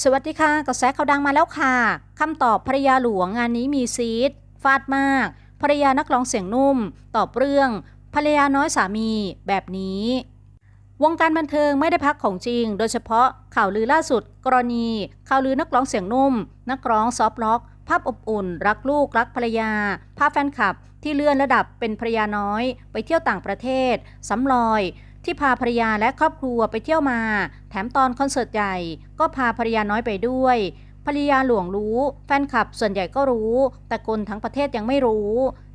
สวัสดีค่ะ กระแสข่าวดังมาแล้วค่ะคำตอบภรยาหลวงงานนี้มีซีดฟาดมากภรรยานักร้องเสียงนุ่ม ตอบเรื่องภรรยาน้อยสามีแบบนี้ วงการบันเทิงไม่ได้พักของจริง โดยเฉพาะข่าวลือล่าสุด กรณี ข่าวลือนักร้องเสียงนุ่ม นักร้องซอฟต์ล็อก ภาพอบอุ่น รักลูกรักภรรยา ภาพแฟนคลับที่เลื่อนระดับเป็นภรรยาน้อย ไปเที่ยวต่างประเทศสำลอย ที่พาภรรยาและครอบครัวไปเที่ยวมา แถมตอนคอนเสิร์ตใหญ่ก็พาภรรยาน้อยไปด้วย ภรรยาหลวงรู้ แฟนคลับส่วนใหญ่ก็รู้ แต่คนทั้งประเทศยังไม่รู้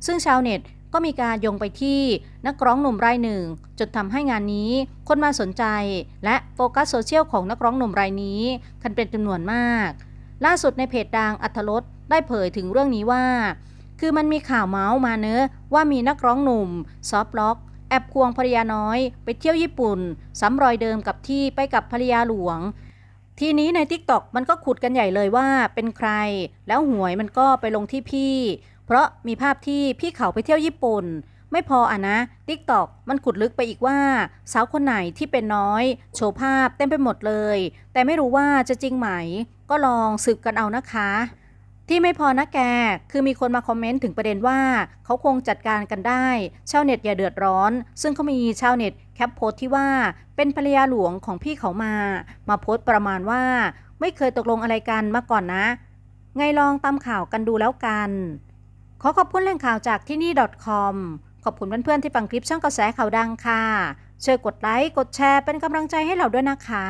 ซึ่งชาวเน็ตก็มีการโยงไปที่นักร้องหนุ่มรายหนึ่งจนทำให้งานนี้คนมาสนใจ และโฟกัสโซเชียลของนักร้องหนุ่มรายนี้กันเป็นจำนวนมาก ล่าสุดในเพจดังอัธรสได้เผยถึงเรื่องนี้ว่า คือมันมีข่าวเมาส์มาเนอะว่ามีนักร้องหนุ่มซอฟล็อก แอบควงภรรยาน้อย ไปเที่ยวญี่ปุ่นซ้ำรอยเดิมกับที่ไปกับภรรยาหลวง ทีนี้ใน t ิ k t o k มันก็ขุดกันใหญ่เลยว่าเป็นใคร แล้วหวยมันก็ไปลงที่พี่ เพราะมีภาพที่พี่เขาไปเที่ยวญี่ปุ่น ไม่พออะนะ t ิ k t o k มันขุดลึกไปอีกว่า สาวคนไหนที่เป็นน้อย โชว์ภาพเต็มไปหมดเลย แต่ไม่รู้ว่าจะจริงไหม ก็ลองสืบกันเอานะคะ ที่ไม่พอนะแก คือมีคนมาคอมเมนต์ถึงประเด็นว่า เขาคงจัดการกันได้ ชาวเน็ตอย่าเดือดร้อน ซึ่งเขามีชาวเน็ตแคปโพสต์ที่ว่าเป็นภรรยาหลวงของพี่เขามา มาโพสต์ประมาณว่า ไม่เคยตกลงอะไรกันมาก่อนนะ ไงลองตามข่าวกันดูแล้วกัน ขอขอบคุณแหล่งข่าวจากที่นี่ .com ขอบคุณเพื่อนๆที่ฟังคลิปช่องกระแสข่าวดังค่ะช่วยกดไลค์กดแชร์เป็นกำลังใจให้เราด้วยนะคะ